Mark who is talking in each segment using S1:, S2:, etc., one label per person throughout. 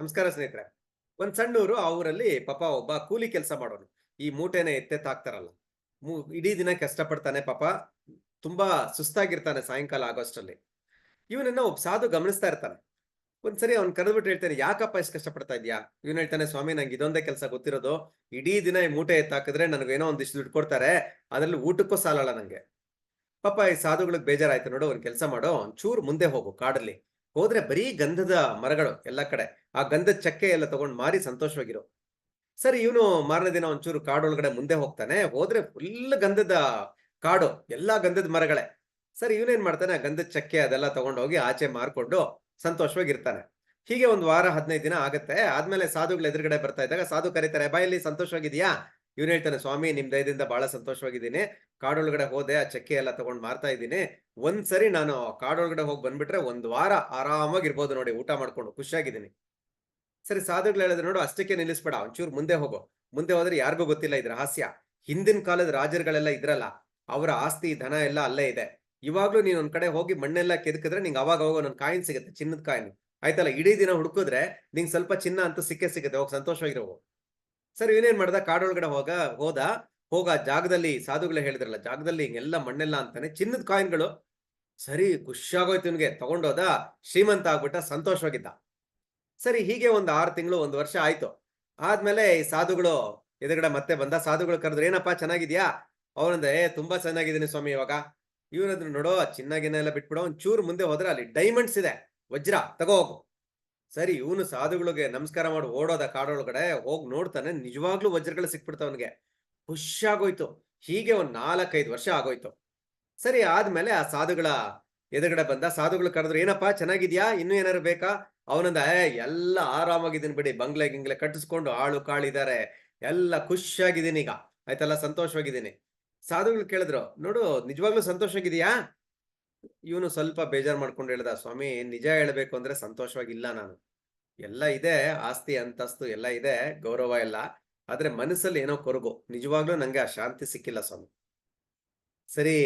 S1: ನಮಸ್ಕಾರ ಸ್ನೇಹಿತರೆ. ಒಂದ್ ಸಣ್ಣವರು ಆ ಊರಲ್ಲಿ ಪಾಪ ಒಬ್ಬ ಕೂಲಿ ಕೆಲಸ ಮಾಡೋನು. ಈ ಮೂಟೆನೆ ಎತ್ತೆತ್ತಾಕ್ತಾರಲ್ಲ ಮೂ- ಇಡೀ ದಿನ ಕಷ್ಟಪಡ್ತಾನೆ ಪಾಪ. ತುಂಬಾ ಸುಸ್ತಾಗಿರ್ತಾನೆ ಸಾಯಂಕಾಲ ಆಗೋಷ್ಟರಲ್ಲಿ ಇವನನ್ನ ಒಬ್ಬ ಸಾಧು ಗಮನಿಸ್ತಾ ಇರ್ತಾನೆ. ಒಂದ್ಸರಿ ಅವ್ನ್ ಕರೆದ್ಬಿಟ್ಟು ಹೇಳ್ತಾನೆ, ಯಾಕಪ್ಪ ಇಷ್ಟು ಕಷ್ಟಪಡ್ತಾ ಇದ್ಯಾ ಇವನ್ ಹೇಳ್ತಾನೆ, ಸ್ವಾಮಿ, ನಂಗೆ ಇದೊಂದೇ ಕೆಲಸ ಗೊತ್ತಿರೋದು. ಇಡೀ ದಿನ ಈ ಮೂಟೆ ಎತ್ತಾಕಿದ್ರೆ ನನಗೇನೋ ಒಂದಿಷ್ಟು ದುಡ್ಡು ಕೊಡ್ತಾರೆ. ಅದ್ರಲ್ಲಿ ಊಟಕ್ಕೂ ಸಾಲಲ್ಲ ನಂಗೆ. ಪಾಪ ಈ ಸಾಧುಗಳಿಗೆ ಬೇಜಾರಾಯ್ತು ನೋಡು, ಒಂದ್ ಕೆಲಸ ಮಾಡೋ. ಒಂಚೂರು ಮುಂದೆ ಹೋಗು ಕಾಡಲ್ಲಿ. ಹೋದ್ರೆ ಬರೀ ಗಂಧದ ಮರಗಳು ಎಲ್ಲ ಕಡೆ. ಆ ಗಂಧದ ಚಕ್ಕೆ ಎಲ್ಲ ತಗೊಂಡ್ ಮಾರಿ ಸಂತೋಷವಾಗಿರು. ಸರಿ, ಇವನು ಮಾರನೇ ದಿನ ಒಂಚೂರು ಕಾಡೊಳಗಡೆ ಮುಂದೆ ಹೋಗ್ತಾನೆ. ಹೋದ್ರೆ ಫುಲ್ ಗಂಧದ ಕಾಡು, ಎಲ್ಲಾ ಗಂಧದ ಮರಗಳೇ. ಸರಿ, ಇವನೇನ್ ಮಾಡ್ತಾನೆ? ಆ ಗಂಧದ ಚಕ್ಕೆ ಅದೆಲ್ಲ ತಗೊಂಡೋಗಿ ಆಚೆ ಮಾರ್ಕೊಂಡು ಸಂತೋಷವಾಗಿರ್ತಾನೆ. ಹೀಗೆ ಒಂದು ವಾರ ಹದಿನೈದು ದಿನ ಆಗುತ್ತೆ. ಆದ್ಮೇಲೆ ಸಾಧುಗಳು ಎದುರುಗಡೆ ಬರ್ತಾ ಇದ್ದಾಗ ಸಾಧು ಕರೀತಾರೆ, ಬಾಯಲ್ಲಿ ಸಂತೋಷವಾಗಿದ್ಯಾ ಇವನು ಹೇಳ್ತಾನೆ, ಸ್ವಾಮಿ, ನಿಮ್ ದಯದಿಂದ ಬಹಳ ಸಂತೋಷವಾಗಿದ್ದೀನಿ. ಕಾಡೊಳಗಡೆ ಹೋದೆ, ಆ ಚಕ್ಕೆ ಎಲ್ಲ ತಗೊಂಡ್ ಮಾರ್ತಾ ಇದ್ದೀನಿ. ಒಂದ್ಸರಿ ನಾನು ಕಾಡೊಳಗಡೆ ಹೋಗಿ ಬಂದ್ಬಿಟ್ರೆ ಒಂದ್ ವಾರ ಆರಾಮಾಗಿರ್ಬೋದು ನೋಡಿ, ಊಟ ಮಾಡ್ಕೊಂಡು, ಖುಷಿಯಾಗಿದ್ದೀನಿ. ಸರಿ, ಸಾಧುಗಳು ಹೇಳಿದ್ರೆ ನೋಡು, ಅಷ್ಟಕ್ಕೆ ನಿಲ್ಲಿಸ್ಬೇಡ, ಒಂಚೂರು ಮುಂದೆ ಹೋಗು. ಮುಂದೆ ಹೋದ್ರೆ ಯಾರಿಗೂ ಗೊತ್ತಿಲ್ಲ ಇದ್ರ ಹಾಸ್ಯ. ಹಿಂದಿನ ಕಾಲದ ರಾಜರುಗಳೆಲ್ಲ ಇದ್ರಲ್ಲ, ಅವರ ಆಸ್ತಿ, ಧನ ಎಲ್ಲ ಅಲ್ಲೇ ಇದೆ. ಇವಾಗ್ಲೂ ನೀನ್ ಒಂದ್ ಕಡೆ ಹೋಗಿ ಮಣ್ಣೆಲ್ಲ ಕೆದಕಿದ್ರೆ ನಿಂಗೆ ಅವಾಗ ಹೋಗೋ ಒಂದ್ ಕಾಯಿನ್ ಸಿಗುತ್ತೆ, ಚಿನ್ನದ ಕಾಯಿನ್. ಆಯ್ತಲ್ಲ, ಇಡೀ ದಿನ ಹುಡುಕಿದ್ರೆ ನಿಂಗೆ ಸ್ವಲ್ಪ ಚಿನ್ನ ಅಂತೂ ಸಿಕ್ಕೇ ಸಿಗುತ್ತೆ, ಹೋಗಿ ಸಂತೋಷವಾಗಿರೋ ಸರಿ ಇವನೇನ್ ಮಾಡ್ದ? ಕಾಡೊಳಗಡೆ ಹೋಗ, ಹೋದ, ಹೋಗ ಜಾಗದಲ್ಲಿ ಸಾಧುಗಳು ಹೇಳಿದ್ರಲ್ಲ, ಜಾಗದಲ್ಲಿ ಹಿಂಗೆಲ್ಲ ಮಣ್ಣೆಲ್ಲ ಅಂತಾನೆ ಚಿನ್ನದ ಕಾಯಿನ್ಗಳು. ಸರಿ, ಖುಷಿಯಾಗೋಯ್ತು ಇವನ್ಗೆ. ತಗೊಂಡೋದ, ಶ್ರೀಮಂತ ಆಗ್ಬಿಟ್ಟ, ಸಂತೋಷವಾಗಿದ್ದ. ಸರಿ, ಹೀಗೆ ಒಂದು ಆರು ತಿಂಗಳು, ಒಂದು ವರ್ಷ ಆಯ್ತು. ಆದ್ಮೇಲೆ ಈ ಸಾಧುಗಳು ಎದುರುಗಡೆ ಮತ್ತೆ ಬಂದ. ಸಾಧುಗಳು ಕರೆದ್ರೆ, ಏನಪ್ಪಾ, ಚೆನ್ನಾಗಿದ್ಯಾ? ಅವನಂದ್ರೆ ತುಂಬಾ ಚೆನ್ನಾಗಿದ್ದೀನಿ ಸ್ವಾಮಿ, ಇವಾಗ. ಇವನದ್ರು ನೋಡೋ ಚಿನ್ನಾಗಿನ ಎಲ್ಲ ಬಿಟ್ಬಿಡೋ ಒಂದ್ ಚೂರು ಮುಂದೆ ಹೋದ್ರೆ ಅಲ್ಲಿ ಡೈಮಂಡ್ಸ್ ಇದೆ. ವಜ್ರ, ತಗೋ ಹೋಗು. ಸರಿ, ಇವನು ಸಾಧುಗಳಿಗೆ ನಮಸ್ಕಾರ ಮಾಡಿ, ಓಡೋದ ಕಾಡೊಳಗಡೆ ಹೋಗಿ ನೋಡ್ತಾನೆ, ನಿಜವಾಗ್ಲೂ ವಜ್ರಗಳು ಸಿಕ್ಬಿಡ್ತಾವನ್ಗೆ ಖುಷಿಯಾಗೋಯ್ತು ಹೀಗೆ ಒಂದ್ ನಾಲ್ಕೈದು ವರ್ಷ ಆಗೋಯ್ತು. ಸರಿ, ಆದ್ಮೇಲೆ ಆ ಸಾಧುಗಳ ಎದುರುಗಡೆ ಬಂದ, ಸಾಧುಗಳು ಕರೆದ್ರು, ಏನಪ್ಪಾ, ಚೆನ್ನಾಗಿದ್ಯಾ? ಇನ್ನೂ ಏನಾರು ಬೇಕಾ? ಅವನಂದ ಎಲ್ಲ ಆರಾಮಾಗಿದ್ದೀನಿ ಬಿಡಿ, ಬಂಗ್ಲೆ ಗಿಂಗ್ಲೆ ಕಟ್ಟಿಸ್ಕೊಂಡು ಆಳು ಕಾಳಿದ್ದಾರೆ ಎಲ್ಲ ಖುಷಿಯಾಗಿದ್ದೀನಿ ಈಗ. ಆಯ್ತಲ್ಲ, ಸಂತೋಷವಾಗಿದ್ದೀನಿ. ಸಾಧುಗಳು ಕೇಳಿದ್ರು, ನೋಡು, ನಿಜವಾಗ್ಲೂ ಸಂತೋಷವಾಗಿದೆಯಾ ಇವನು ಸ್ವಲ್ಪ ಬೇಜಾರ್ ಮಾಡ್ಕೊಂಡು ಹೇಳ್ದ, ಸ್ವಾಮಿ, ನಿಜ ಹೇಳ್ಬೇಕು ಅಂದ್ರೆ ಸಂತೋಷವಾಗಿಲ್ಲ ನಾನು. ಎಲ್ಲ ಇದೆ, ಆಸ್ತಿ, ಅಂತಸ್ತು ಎಲ್ಲ ಇದೆ, ಗೌರವ ಎಲ್ಲ. ಆದ್ರೆ ಮನಸ್ಸಲ್ಲಿ ಏನೋ ಕೊರಗು. ನಿಜವಾಗ್ಲೂ ನಂಗೆ ಆ ಶಾಂತಿ ಸಿಕ್ಕಿಲ್ಲ ಸ್ವಾಮಿ. ಸರಿ,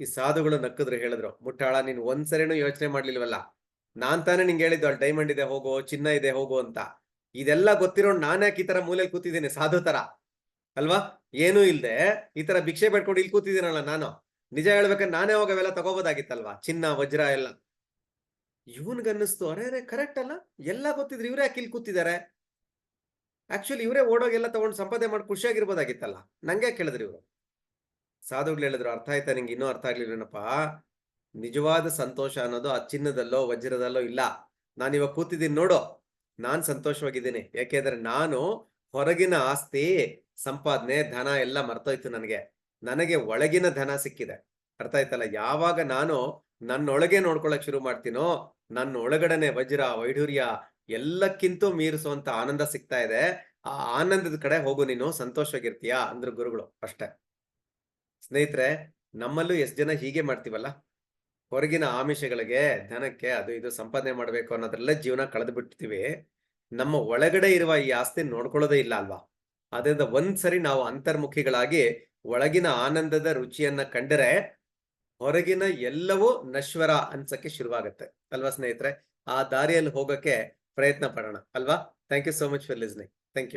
S1: ಈ ಸಾಧುಗಳು ನಕ್ಕಿದ್ರು, ಹೇಳಿದ್ರು. ಮುಟ್ಟಾಳ, ನೀನ್ ಒಂದ್ಸರಿನೂ ಯೋಚನೆ ಮಾಡ್ಲಿಲ್ವಲ್ಲ? ನಾನ್ ತಾನೇ ನಿಂಗೆ ಹೇಳಿದ್ದು, ಅಲ್ಲಿ ಡೈಮಂಡ್ ಇದೆ, ಹೋಗು, ಚಿನ್ನ ಇದೆ, ಹೋಗು ಅಂತ. ಇದೆಲ್ಲ ಗೊತ್ತಿರೋ ನಾನ್ಯಾಕೆ ಈ ತರ ಮೂಲೆಯಲ್ಲಿ ಕೂತಿದ್ದೀನಿ, ಸಾಧು ತರ? ಅಲ್ವಾ? ಏನೂ ಇಲ್ದೆ ಈ ತರ ಭಿಕ್ಷೆ ಬೇಡ್ಕೊಂಡು ಇಲ್ಲಿ ಕೂತಿದ್ದೀನಲ್ಲ ನಾನು. ನಿಜ ಹೇಳ್ಬೇಕಂದ್ರೆ ನಾನೇ ಹೋಗಿ ಅವೆಲ್ಲ ತಗೋಬೋದಾಗಿತ್ತಲ್ವಾ? ಚಿನ್ನ, ವಜ್ರ ಎಲ್ಲ. ಇವನ್ಗನ್ನಿಸ್ತು, ಅರೆ ಅರೆ ಕರೆಕ್ಟ್ ಅಲ್ಲ? ಎಲ್ಲ ಗೊತ್ತಿದ್ರು, ಇವರೇ ಯಾಕೆ ಕೂತಿದ್ದಾರೆ ಆಕ್ಚುಲಿ ಇವರೇ ಓಡೋಗೆಲ್ಲ ತಗೊಂಡು ಸಂಪಾದನೆ ಮಾಡಿ ಖುಷಿಯಾಗಿರ್ಬೋದಾಗಿತ್ತಲ್ಲ? ನಂಗೆ ಕೇಳಿದ್ರು ಇವರು? ಸಾಧುಗಳು ಹೇಳಿದ್ರು, ಅರ್ಥ ಆಯ್ತಾ ನಿಂಗೆ? ಇನ್ನೂ ಅರ್ಥ ಆಗ್ಲಿಲ್ಲನಪ್ಪ ನಿಜವಾದ ಸಂತೋಷ ಅನ್ನೋದು ಆ ಚಿನ್ನದಲ್ಲೋ, ವಜ್ರದಲ್ಲೋ ಇಲ್ಲ. ನಾನು ಇವಾಗ ಕೂತಿದ್ದೀನಿ ನೋಡು. ನಾನ್ ಸಂತೋಷವಾಗಿದ್ದೀನಿ. ಯಾಕೆಂದ್ರೆ ನಾನು ಹೊರಗಿನ ಆಸ್ತಿ, ಸಂಪಾದನೆ, ಧನ ಎಲ್ಲ ಮರ್ತೋಯ್ತು ನನಗೆ. ನನಗೆ ಒಳಗಿನ ಧನ ಸಿಕ್ಕಿದೆ. ಅರ್ಥ ಆಯ್ತಲ್ಲ? ಯಾವಾಗ ನಾನು ನನ್ನೊಳಗೆ ನೋಡ್ಕೊಳಕ್ ಶುರು ಮಾಡ್ತೀನೋ ನನ್ನ ಒಳಗಡೆನೆ ವಜ್ರ, ವೈಢೂರ್ಯ ಎಲ್ಲಕ್ಕಿಂತೂ ಮೀರಿಸುವಂತ ಆನಂದ ಸಿಗ್ತಾ ಇದೆ. ಆ ಆನಂದದ ಕಡೆ ಹೋಗು ನೀನು, ಸಂತೋಷವಾಗಿರ್ತೀಯ? ಅಂದ್ರು ಗುರುಗಳು ಅಷ್ಟೇ. ಸ್ನೇಹಿತರೆ, ನಮ್ಮಲ್ಲೂ ಎಷ್ಟ್ ಜನ ಹೀಗೆ ಮಾಡ್ತೀವಲ್ಲ? ಹೊರಗಿನ ಆಮಿಷಗಳಿಗೆ, ಧನಕ್ಕೆ, ಅದು ಇದು ಸಂಪಾದನೆ ಮಾಡ್ಬೇಕು ಅನ್ನೋದ್ರಲ್ಲೇ ಜೀವನ ಕಳೆದು ಬಿಡ್ತೀವಿ ನಮ್ಮ ಒಳಗಡೆ ಇರುವ ಈ ಆಸ್ತಿ ನೋಡ್ಕೊಳ್ಳೋದೇ ಇಲ್ಲ ಅಲ್ವಾ? ಅದರಿಂದ ಒಂದ್ಸರಿ ನಾವು ಅಂತರ್ಮುಖಿಗಳಾಗಿ ಒಳಗಿನ ಆನಂದದ ರುಚಿಯನ್ನ ಕಂಡರೆ ಹೊರಗಿನ ಎಲ್ಲವೂ ನಶ್ವರ ಅನ್ಸಕ್ಕೆ ಶುರುವಾಗುತ್ತೆ. ಅಲ್ವಾ ಸ್ನೇಹಿತರೆ? ಆ ದಾರಿಯಲ್ಲಿ ಹೋಗಕ್ಕೆ ಪ್ರಯತ್ನ ಪಡೋಣ. ಅಲ್ವಾ? Thank you so much for listening thank you